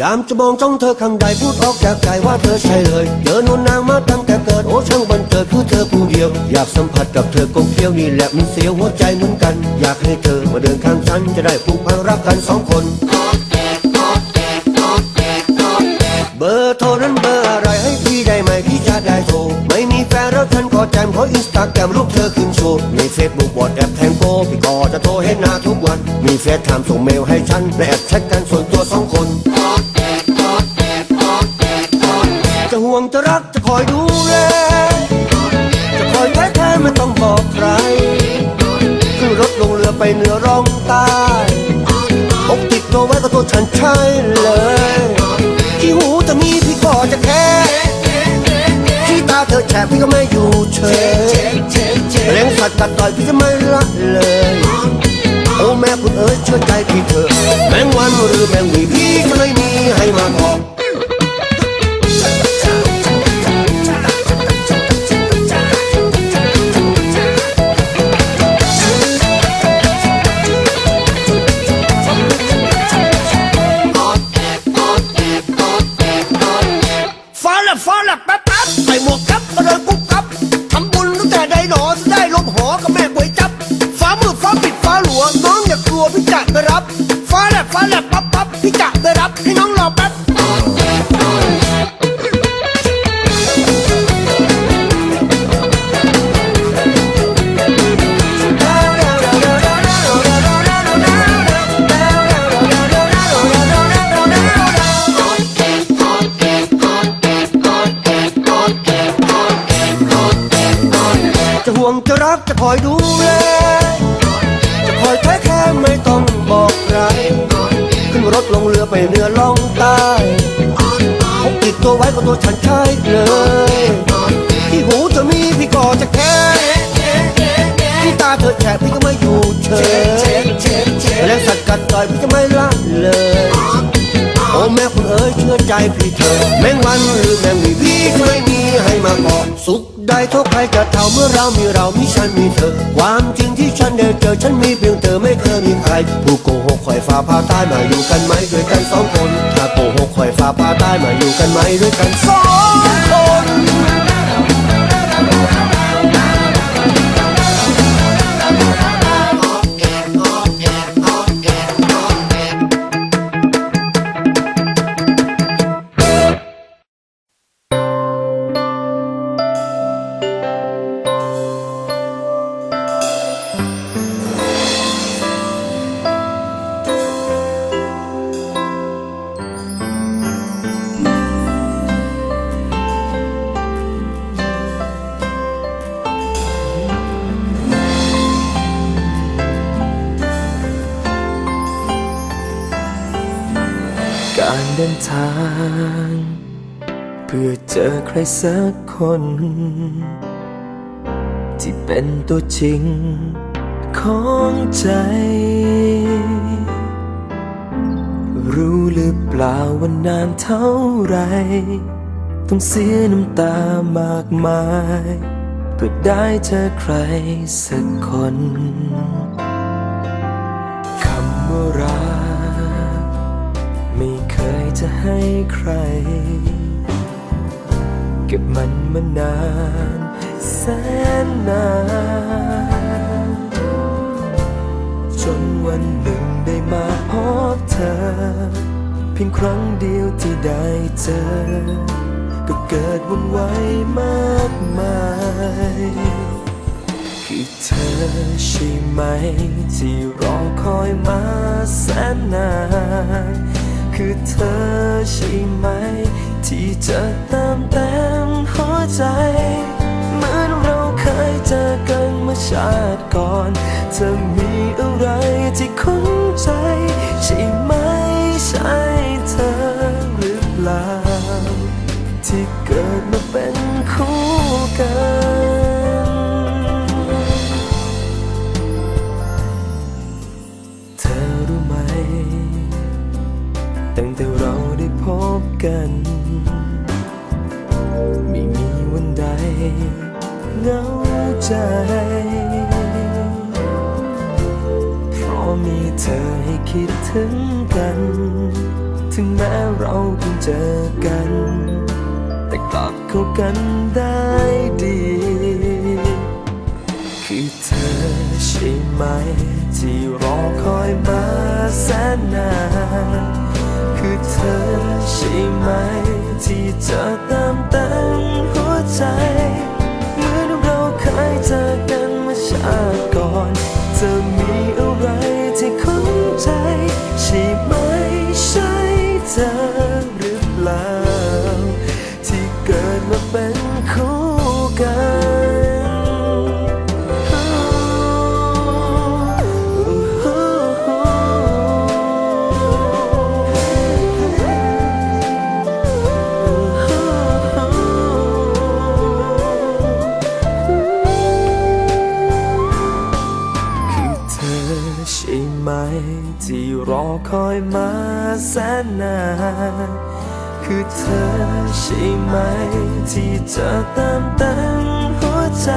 ยามจะมองจ้องเธอข้างใดพูดออกจากใจว่าเธอใช่เลยเจอนวลนางมาตั้งแต่เกิดโอ้ช่างบันเกิดคือเธอผู้เดียว อยากสัมผัสกับเธอกงเคี้ยวนี่แหละมันเสียวหัวใจเหมือนกัน อยากให้เธอมาเดินข้างฉันจะได้ผูกพันรักกันสองคน เบอร์โทรนั้นเบอร์อะไรให้พี่ได้ไหมพี่จะได้โทรไม่มีแฟนแล้วฉันก็แจมขออินสตาแกรมรูปเธอขึ้นโชว์มีเฟซบุ๊กวอทแอปแทงโกพี่ก็จะโทรให้หน้าทุกวัน มีเฟซไทม์ส่งเมลให้ฉันและแอดแชทกันส่วนตัวสองคน วงจะรักจะคอยดูแล จะคอยแท้แท้ไม่ต้องบอกใคร ขึ้นรถลงเรือไปเหนือร่องใต้อกติดตัวไว้ก็ตัวฉันใช่เลยที่หูจะมีพี่ก็จะแค่ที่ตาเธอแฉะพี่ก็ไม่อยู่เฉยแรงสัตว์กัดต่อยพี่จะไม่ละเลย โอ้แม่คุณเอ๋ยเชื่อใจพี่เถอะแมงวันหรือแมงวีพี่ รัวพี่จะไปรับฟ้าแลบฟ้าแลบปั๊บปั๊บพี่จะไปรับให้น้องรอแป๊บจะห่วงจะรักจะคอยดูแลจะคอยแท้แค่ ไม่ต้องบอกใคร ขึ้นรถลงเรือไปเหนือล่องใต้พกติดตัวไว้ก็ตัวฉันใช่เลย ที่หูจะมีพี่ก็จะแค่ที่ตาเธอแฉะพี่ก็ไม่อยู่เฉยแล้วสัตว์กัดต่อยพี่จะไม่ละเลยโอ้แม่คุณเอ๋ยเชื่อใจพี่เธอ แมงวันหรือแมงวีพี่ก็ไม่มีให้มาบอก สุขได้ทุกใครจะเท่าเมื่อเรามีเรามีฉันมีเธอ ความจริงที่ฉันได้เจอฉันมีเพียงเธอไม่เคยมีใคร ผู้โกหกคอยฟ้าพาใต้มาอยู่กันไหมด้วยกันสองคนถ้าโกหกคอยฟ้าพาใต้มาอยู่กันไหมด้วยกันสองารเดินทาง เพื่อเจอใครสักคน ที่เป็นตัวจริงของใจ รู้หรือเปล่าว่านานเท่าไร ต้องเสียน้ำตามากมาย เพื่อได้เจอใครสักคน ให้ใคร เก็บมันมานานแสนนานจนวันหนึ่งได้มาพบเธอ เพียงครั้งเดียวที่ได้เจอ ก็เกิดวุ่นวายมากมายคือเธอใช่ไหม ที่รอคอยมาแสนนาน คือเธอใช่ไหม ที่จะเติมเต็มหัวใจ เหมือนเราเคยเจอกันเมื่อชาติก่อนเธอมีอะไรที่คุ้นใจ ใช่ไหมใช่เธอหรือเปล่าที่เกิดมาเป็นคู่กัน ตั้งแต่เราได้พบกัน ไม่มีวันใดเหงาใจ เพราะมีเธอให้คิดถึงกัน ถึงแม้เราเพิ่งเจอกัน แต่กลับเข้ากันได้ดี คือเธอใช่ไหม ที่รอคอยมาแสนนาน ไม่ไหม ที่จะเติมเต็มหัวใจ เหมือนเราเคยเจอกันเมื่อชาติก่อนจะมีอะไรที่คุ้นใจ ใช่ไหมใช่เธอ ที่รอคอยมาแสนนาน คือเธอใช่ไหม ที่จะตามเต็มหัวใจ